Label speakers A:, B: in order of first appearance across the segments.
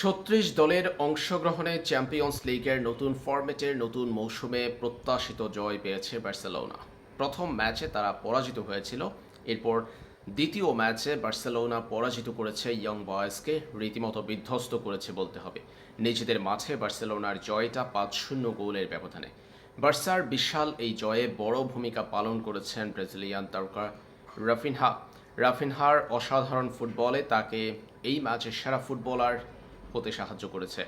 A: ছত্রিশ দলের অংশগ্রহণে চ্যাম্পিয়ন্স লিগের নতুন ফরম্যাটের নতুন মৌসুমে প্রত্যাশিত জয় পেয়েছে বার্সেলোনা। প্রথম ম্যাচে তারা পরাজিত হয়েছিল। এরপর দ্বিতীয় ম্যাচে বার্সেলোনা পরাজিত করেছে ইয়ং বয়েসকে রীতিমতো বিধ্বস্ত করেছে বলতে হবে। নিজেদের মাঠে বার্সেলোনার জয়টা পাঁচ শূন্য গোলের ব্যবধানে। বার্সার বিশাল এই জয়ে বড় ভূমিকা পালন করেছেন ব্রাজিলিয়ান তারকা রাফিনহা। রাফিনহার অসাধারণ ফুটবলে তাকে এই ম্যাচে সেরা ফুটবলার হতে সাহায্য করেছে।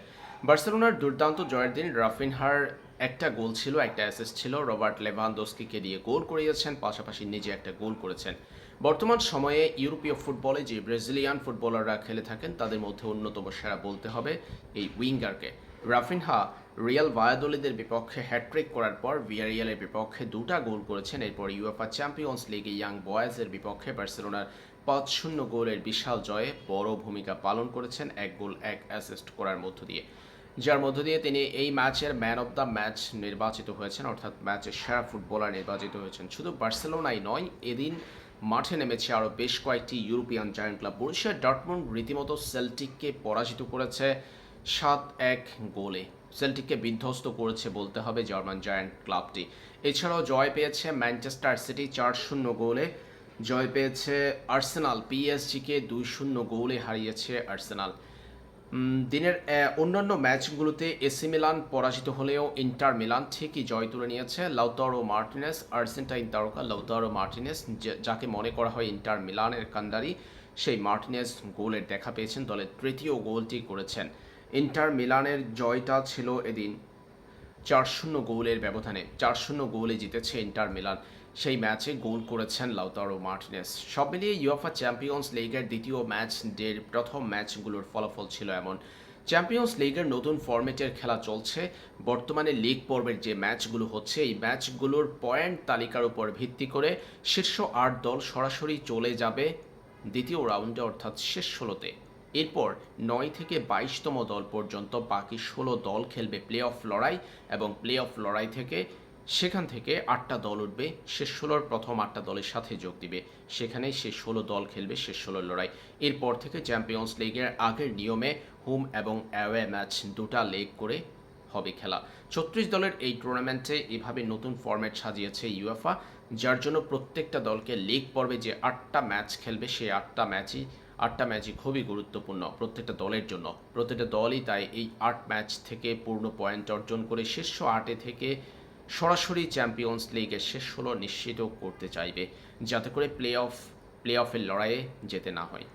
A: বার্সেলোনার দুর্দান্ত জয়ের দিন রাফিনহার একটা গোল ছিল, একটা অ্যাসিস্ট ছিল। রবার্ট লেভানদোস্কিকে দিয়ে গোল করিয়েছেন, পাশাপাশি নিজে একটা গোল করেছেন। বর্তমান সময়ে ইউরোপীয় ফুটবলে যে ব্রাজিলিয়ান ফুটবলাররা খেলে থাকেন, তাদের মধ্যে অন্যতম সেরা বলতে হবে এই উইঙ্গারকে। রাফিনহা রিয়াল ভায়াদোলিদের বিপক্ষে হ্যাট্রিক করার পর ভিয়ারিয়ালের বিপক্ষে দুটা গোল করেছেন। এরপর ইউএফা চ্যাম্পিয়ন্স লিগে ইয়াং বয়েজের বিপক্ষে বার্সেলোনার পাঁচ শূন্য গোলের বিশাল জয়ে বড় ভূমিকা পালন করেছেন এক গোল, এক অ্যাসিস্ট করার মধ্য দিয়ে। যার মধ্য দিয়ে তিনি এই ম্যাচের ম্যান অব দ্য ম্যাচ নির্বাচিত হয়েছেন, অর্থাৎ ম্যাচের সেরা ফুটবলার নির্বাচিত হয়েছেন। শুধু বার্সেলোনাই নয়, এদিন মাঠে নেমেছে আরও বেশ কয়েকটি European giant club Borussia Dortmund রীতিমতো সেল্টিককে পরাজিত করেছে সাত এক গোলে। সেল্টিককে বিধ্বস্ত করেছে বলতে হবে জার্মান জায়ান্ট ক্লাবটি এছাড়াও জয় পেয়েছে ম্যানচেস্টার সিটি চার শূন্য গোলে। জয় পেয়েছে আর্সেনাল। পিএসজিকে দুই শূন্য গোলে হারিয়েছে আর্সেনাল। দিনের অন্যান্য ম্যাচগুলোতে এসি মিলান পরাজিত হলেও ইন্টার মিলান ঠিকই জয় তুলে নিয়েছে লাউতারো মার্টিনেস, আর্জেন্টাইন তারকা লাউতারো মার্টিনেস যাকে মনে করা হয় ইন্টার মিলানের কান্ডারি, সেই মার্টিনেস গোলের দেখা পেয়েছেন। দলের তৃতীয় গোলটি করেছেন। ইন্টার মিলানের জয়টা ছিল এদিন চার শূন্য গোলের ব্যবধানে, চার শূন্য গোলে জিতেছে ইন্টার মিলান। সেই ম্যাচে গোল করেছেন লাউতারো মার্টিনেস। সব মিলিয়ে ইউএফা চ্যাম্পিয়ন্স লিগের দ্বিতীয় ম্যাচ ডের প্রথম ম্যাচগুলোর ফলাফল ছিল এমন। চ্যাম্পিয়ন্স লিগের নতুন ফরম্যাটের খেলা চলছে। বর্তমানে লিগ পর্বের যে ম্যাচগুলো হচ্ছে, এই ম্যাচগুলোর পয়েন্ট তালিকার উপর ভিত্তি করে শীর্ষ আট দল সরাসরি চলে যাবে দ্বিতীয় রাউন্ডে, অর্থাৎ শেষ ষোলোতে। এরপর নয় থেকে বাইশতম দল পর্যন্ত বাকি ষোলো দল খেলবে প্লে অফ লড়াই এবং প্লে অফ লড়াই থেকে সেখান থেকে আটটা দল উঠবে। শেষ ষোলোর প্রথম আটটা দলের সাথে যোগ দিবে। সেখানে সে ষোলো দল খেলবে শেষ ষোলোর লড়াই। এরপর থেকে চ্যাম্পিয়ন্স লিগের আগের নিয়মে হোম এবং অ্যাওয়ে ম্যাচ দুটা লেগ করে হবে খেলা। ছত্রিশ দলের এই টুর্নামেন্টে এভাবে নতুন ফরম্যাট সাজিয়েছে ইউএফা যার জন্য প্রত্যেকটা দলকে লিগ পর্বে যে আটটা ম্যাচ খেলবে সেই আটটা ম্যাচই আটটা ম্যাচই খুবই গুরুত্বপূর্ণ প্রত্যেকটা দলের জন্য। প্রত্যেকটা দলই তাই এই আট ম্যাচ থেকে পূর্ণ পয়েন্ট অর্জন করে শীর্ষ আটে থেকে সরাসরি চ্যাম্পিয়ন্স লিগের শেষ ষোলো নিশ্চিত করতে চাইবে, যাতে করে প্লে অফ প্লে অফের লড়াইয়ে যেতে না হয়।